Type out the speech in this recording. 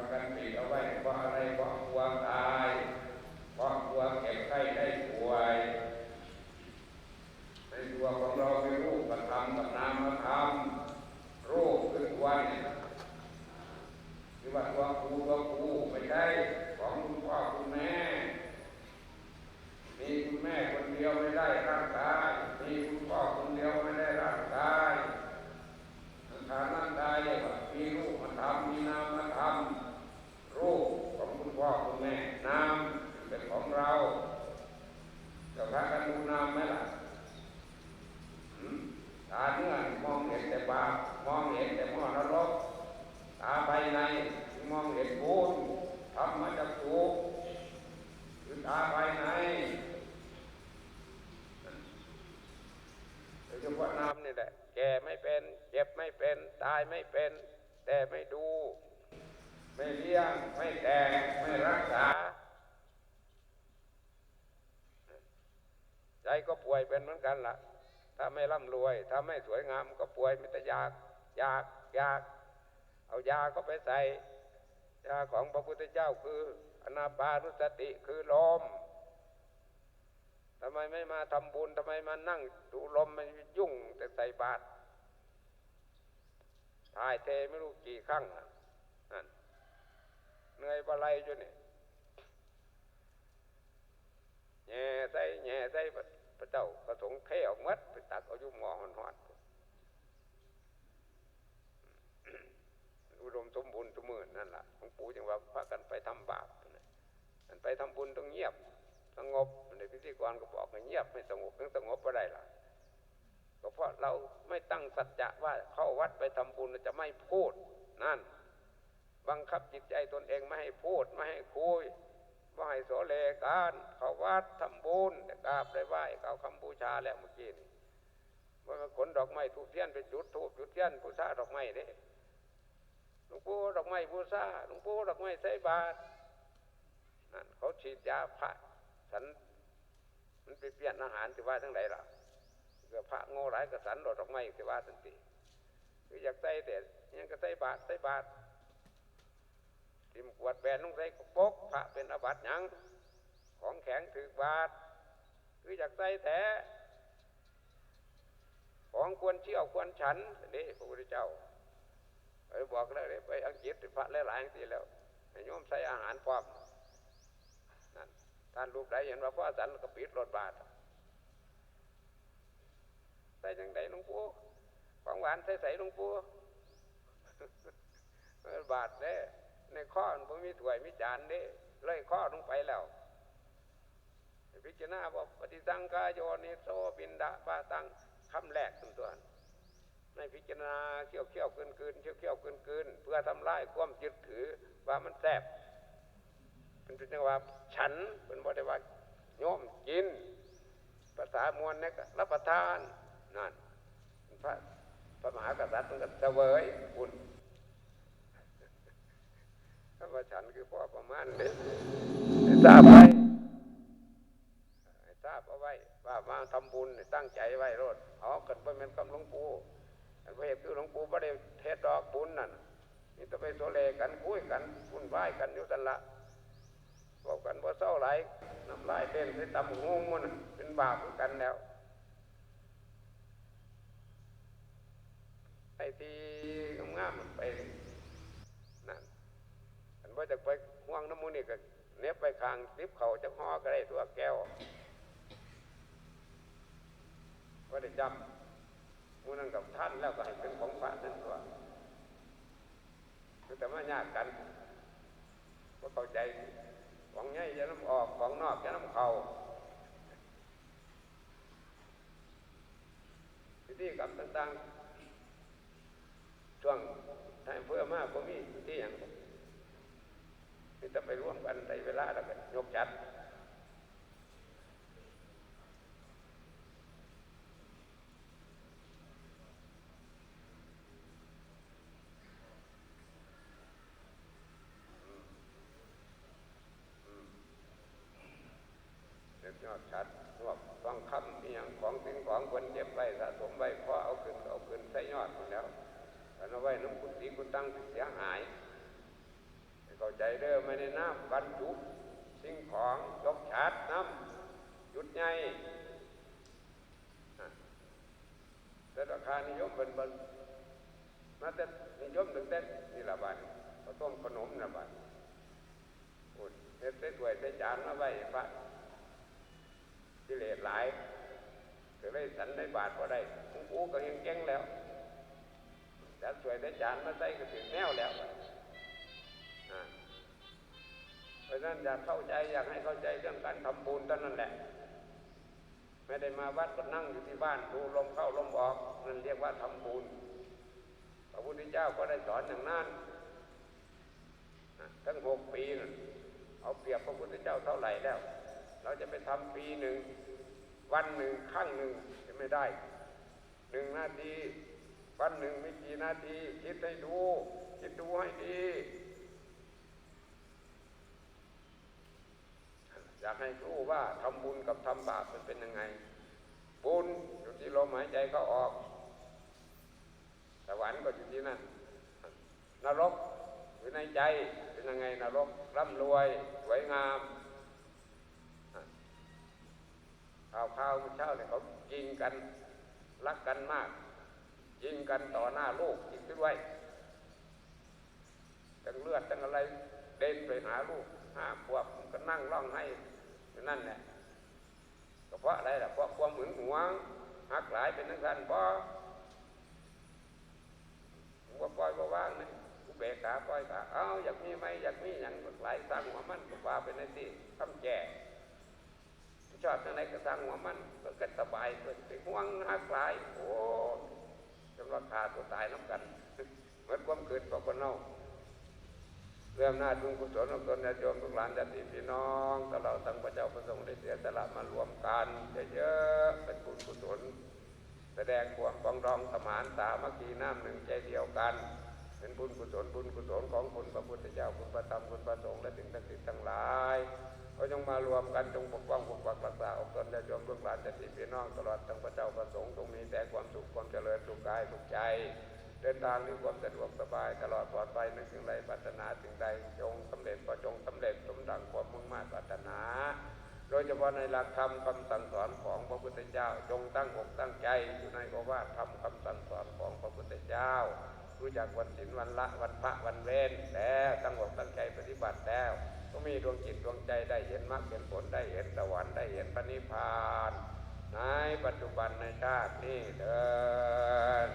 กากันปิตเอาไว้เพราะอะไรเพราะกลัวตายเพราะกลัวเก็บไข้ได้ป่วยในตัวของเราเป็นรูปธรรมกับนามธรรมรูปคือตัวเนี่ย หรือว่าตัวกูตัวกูไม่ใช่ของคุณพ่อคุณแม่ มีคุณแม่คนเดียวไม่ได้ร่างกาย มีคุณพ่อคนเดียวไม่ได้ร่างกายสังขารร่างกายเรียกว่ามีรูปธรรมมีนามธรรมรูปของคุณพ่อคุณแม่นามเป็นของเราจะพากันดูนามไหมล่ะหืมตาเนื้อมองเห็นแต่บาปมองเห็นแต่หม้อนรก ตาภายในมองเห็นบุญทำมาจากถูกคือตาภายในโดยเฉพาะน้ำนี่แหละ แก่ไม่เป็น เจ็บ ไม่เป็นตายไม่เป็น แต่ไม่ดู ไม่เลี้ยง ไม่แต่งไม่รักษา ใจก็ป่วยเป็นเหมือนกันล่ะ ถ้าไม่ร่ำรวย ถ้าไม่สวยงามก็ป่วยมีแต่อยากอยากอยาก เอายาก็ไปใส่ยาของพระพุทธเจ้าคืออนาปานุสติคือลมทำไมไม่มาทำบุญทำไมมานั่งดูลมมันยุ่งแต่ใส่บาตร ถ่ายเทไม่รู้กี่ครั้งนั่นเหนื่อยบะไรจนนี่แง่ใส่แง่ใส่พระเจ้าประสงค์เทออกมัดไปตักเอายุ่หมอหอนหอนอุดมสมบูรณ์สมืนนั่นแหละหลวงปู่จึงว่าพากันไปทำบาปนะมันไปทำบุญต้องเงียบ สงบในพิธีกรก็บอกให้เงียบไม่สงบถึงสงบก็ได้ล่ะ ราะเราไม่ตั้งสัจจะว่าเข้าวัดไปทำบุญจะไม่พูดนั่น บังคับจิตใจตนเองไม่ให้พูดไม่ให้คุยไม่ให้โสเลการเข้าวัดทำบุญกราบได้ไหว้กล่าวคำบูชาแล้วเมื่อกี้นี่ว่าขนดอกไม้ทูบเทียนไปจุดทูบจุดเทียนบูชาดอกไม้เด้หลวงปู่ดอกไม้บูชาหลวงปู่ดอกไม้ใส่บาตรนั่นเขาฉีดยาพระสันมันไปเปลี่ยนอาหารที่ว่าทั้งไหนล่ะ กิดพระโง่หลายกระสันดอกไม้ที่ว่าสันติคืออยากใส่แต่ยังก็ใส่บาตรใส่บาตรทิมขวดแบนลงใส่กปกพระเป็นอาบัติยังของแข็งถือบาตรคืออยากใส่แต่ของควรเชี่ยวควรฉันนี่พระพุทธเจ้าไปบอกแล้วเลยไปอังกฤษพระหลายๆทีแล้วให้โยมใส่อาหารพร้อมนั่นท่านรูปใดเห็นว่าพ่อสันก็ปิดรถบาท ใส่จังไดหลวงปู่ของหวานใส่ใส่หลวงปู่บาทเด้ในข้อมันมีถ้วยมีจานเด้เลยข้อลงไปแล้วพิจารณาบอกปฏิสังกายโยนิโสปินดาปาตังคำแรกตัวตัวในพิจารณาเขี่ยวเขี่ยวคืนคืนเขี่ยวเขี่ยวคืนคืนเพื่อทำลายความยึดถือว่ามันแสบมันเป็นจังว่าฉันเป็นบ่ได้ว่าโยมกิน ภาษามวลเนี่ยรับประทาน นั่นพระพระมหากษัตริย์มันก็เสวยบุญถ้าว่าฉันคือพ่อประมาณนี้ให้ทราบไว้ให้ทราบเอาไว้ว่ามาทำบุญให้ตั้งใจไว้รถเอากันไปเป็นคำหลวงปู่อันพระเหตุคือหลวงปู่ไม่ได้เทศดอกบุญนั่นนี่ต้องไปโซเลกันคุยกันวุ่นวายกันอยู่ตันละบอกกันว่าเศร้าไหลน้ำลายเต้นใส่ตำหูมันเป็นบาปกันแล้ว ไอ้ที่งามๆมันไปนั่นอันว่าจะไปห่วงน้ำมูนี่ก็เน็บไปคางติบเขาจะห่อก็ได้ตัวแก้วว่าได้จำมูนั่นกับท่านแล้วก็ให้เป็นของฝากนั่นตัวแต่มายากกันว่าเข้าใจของใหญ่จะน้ำออกของนอกจะน้ำเขาพิธีกรรมต่างๆ ช่วงทายเพื่อมากก็มีที่อย่างนี่จะไปร่วมกันในเวลาแล้วก็ยกจัดเด็กยอดชัดรวบฟังคำอีหยังของสิ่งของคนเจ็บไว้สะ เอาไว้น้ำกุฏิกุตั้งเสียหายเข้าใจเด้อไม่ได้น้ำบรรจุสิ่งของยกชัดน้ำจุดใหญ่อะแต่ราคานิยมเป็นบนมาแต่นิยมถึงแต่นี่ละบันข้าต้มขนมละบันอุ่นเฮ็ดใส่ถ้วยใส่จานมาไว้พระกิเลสหลายก็เลยสันได้บาทพอได้หลวงปู่ก็ยังแก้งแล้ว จัดสวยได้จานมาใส่ก็ถึงแนวแล้วอ่าเพราะฉะนั้นอยากเข้าใจอยากให้เข้าใจเรื่องการทำบุญเท่านั้นแหละ ไม่ได้มาวัดก็นั่งอยู่ที่บ้านดูลมเข้าลมออกนั่นเรียกว่าทำบุญพระพุทธเจ้าก็ได้สอนอย่างนั้นอะทั้งหกปีนั่นเอาเปรียบพระพุทธเจ้าเท่าไหร่แล้ว เราจะไปทำปีหนึ่ง วันหนึ่งครั้งหนึ่งจะไม่ได้หนึ่งนาที วันหนึ่งไม่กี่นาที คิดให้ดู คิดดูให้ดีอยากให้รู้ว่าทำบุญกับทำบาปมันเป็นยังไง บุญอยู่ที่ลมหายใจเขาออกสวรรค์ก็อยู่ที่นั่น นรกอยู่ในใจเป็นยังไงนรกร่ำรวยสวยงามข่าวข่าวเมื่อเช้าเนี่ยเขายิงกันรักกันมาก ยิงกันต่อหน้าลูกอีกด้วยทั้งเลือดทั้งอะไรเดินไปหาลูกห้าขวบมันก็นั่งร้องให้นั่นแหละก็เพราะอะไรล่ะเพราะความหึงหวงหักหลายเป็นทั้งกันเพราะว่าปล่อยว่าว่างนี่กูเบกขาปล่อยขาเอ้าอยากมีไหมอยากมีอย่างหลายสั่งหัวมันก็ว่าเป็นในที่คำแก่ชอบจังไหนก็สั่งหัวมันก็สบายเกินไปห่วงหักหลายโอ้ จำว่าขาตัวตายน้ำกันเหมือนความเกิดของคนเน่าเรื่องหน้าจุงกุศลของตนญาติโยมทุกหลานญาติพี่น้องกับเราทั้งพระเจ้าพระสงฆ์ได้เสียสละมารวมกันเยอะๆเป็นบุญกุศลแสดงความปองรองสมานสามัคคีน้ำหนึ่งใจเดียวกัน เป็นบุญกุศลบุญกุศลของคุณพระพุทธเจ้าคุณพระธรรมคุณพระสงฆ์และสิ่งศักดิ์สิทธิ์ทั้งหลายก็จงมารวมกันจงปกป้องปกปักรักษาอกตนและโยมลูกหลานจะติพี่น้องตลอดทั้งพระเจ้าพระสงฆ์จงมีแต่ความสุขความเจริญสุขกายสุขใจ เดินทางด้วยความสะดวกสบายตลอดปลอดภัยในสิ่งใดปรารถนาสิ่งใดจงสำเร็จก็จงสำเร็จสมดังความมุ่งมั่นปรารถนา โดยเฉพาะในหลักธรรมคำสั่งสอนของพระพุทธเจ้า จงตั้งอกตั้งใจอยู่ในโอวาทธรรมคำสั่งสอนของพระพุทธเจ้า รู้จักวันศีลวันละวันพระวันเว้นแล้วตั้งอกตั้งใจปฏิบัติแล้ว ก็มีดวงจิตดวงใจได้เห็นมรรคเห็นผลได้เห็นสวรรค์ได้เห็นพระนิพพานในปัจจุบันในชาตินี้เดิน